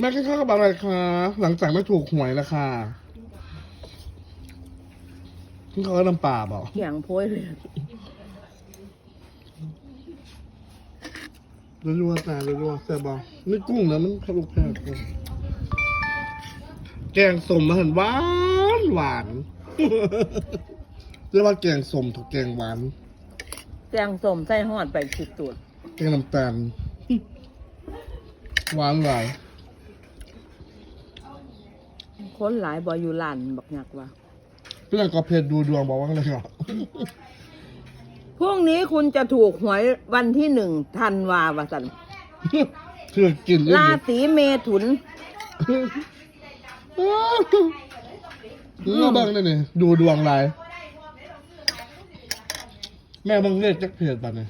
แม่กินข้าวกับอะไรคะหลังจากไม่ถูกหวยแล้วค่ะกินข้าวกับน้ำปลาเปล่าเขียงโพยเลยรัวๆตารัวๆแซ่บบ่นี่กุ้งนะมันขลุกแพงแกงสมมาหันหวานหวานเรียกว่าแกงสมถูกแกงหวานแจงสมใส่หอดไปขีดตูดแกงน้ำตาลหวานหลาย คนหลายบออยู่ลานบักหยักว่าเพื่อนก็เพจดูดวงบอกว่าอะไรเหรอพรุ่งนี้คุณจะถูกหวยวันที่หนึ่งธันวาวสันเพื่อกินเล่นราศีเมถุนเออเบ้างนี่นี่ดูดวงลายแม่เบังเลขจักเพจป่ะเนี่ย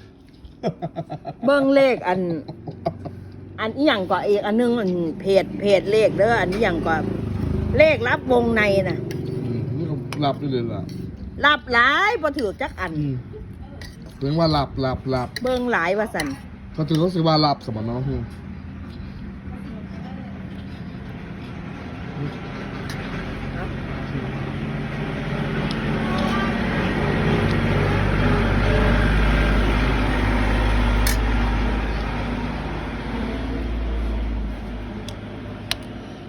เบิ้งเลขอัน อันอีหยังก็อีกอันหนึงอันเพจเพจเลขเด้ออันนี้ยังก็ เลขรับวงในน่ะ อืมนี่ก็หลับอยู่เลยล่ะรับหลายพอถือจักอัน อืมเรียกว่าหลับหลับหลับเบิ้งหลายว่าสันเขาถือเขาสิว่าหลับสมองน้อง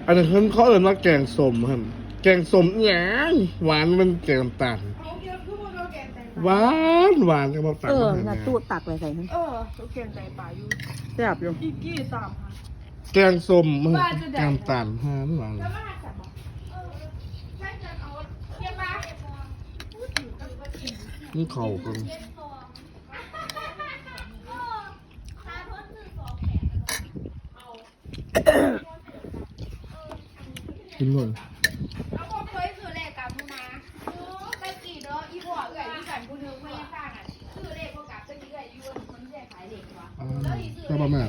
อันนี้เขาเขาเอ่นว่าแกงส้มครับแกงส้มหยางหวานมันแกงน้ำตาลหวานหวานกับน้ำตาลเออมันน่ะแหตู้งตักไว้ใส่นั่นเออทุกเกียนใจป่าอยู่แซ่บอยู่อีกกี่สามพันแกงส้มมันว่าจะได้แกงน้ำตาลหวานหวานแล้วมาจับบอกเออใช่จะเอาเทียบมานี่เข่ากัน กินเลยแล้วก็เคยซื้อเลขกับมูนาไปกี่เนาะอีพ่อเอื่อยที่กันผู้นึงไม่ยังต่างอะซื้อเลขพวกกับจะมีเอื่อยอยู่มันจะขายเลขวะอ่าใช่ป่ะแม่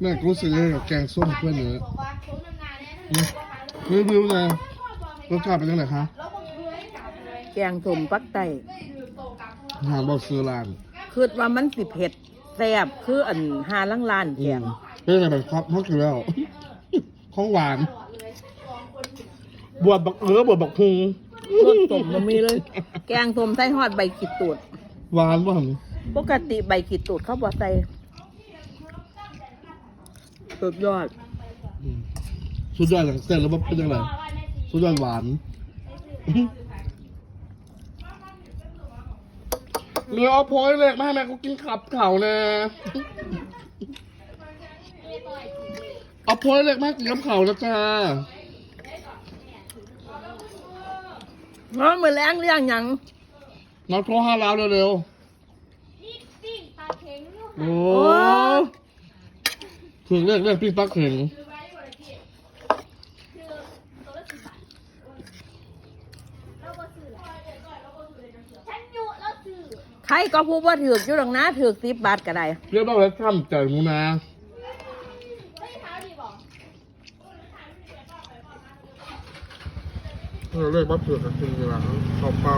แม่รู้สึกยังไงกับแกงส้มเพื่อนเนื้อบอกว่าผมทำงานเนี่ยรีวิวเลยรสชาติเป็นยังไงคะแล้วก็เคยกับเลยแกงสมปักไตไม่ดื่มโตกับอาหารบอกซื้อร้านคือว่ามันสิเผ็ดแซ่บคืออันหาลังลานแกงเป็นยังไงแบบครับเขากินแล้วของหวาน บวบบักเออบวบบักพุงรสสมมันมีเลย แกงสมใส่หอดใบขีดตูดหวานป่ะปกติใบขีดตูดเขาบอกใส่สุดยอด สุดยอดอย่างเส้นแล้วมันเป็นยังไงสุดยอดหวานเรือเอาโพยเล็กมาให้แม่กูกินขับเข่าแน่เอาโพยเล็กมาให้กินขับเข่าแล้วจ้า เนาะมือแรงเรื่องหยังน้องโทรห้าล้าวเร็วนี่ปิ้งปลาเค็งอยู่ๆ โอ้ถึงเรียกเรียกพี่ปักเข่งฉันอยู่แล้วซื้อ ใครก็พูดว่าถือกอยู่หรอกนะถือกสิบบาทก็ได้ เรียกว่าอะไรข้ามใจหมูนา ไม่เท้าดีบอก เออเลยกว่าเผือกกับจริงๆแล้วขอบเปล่า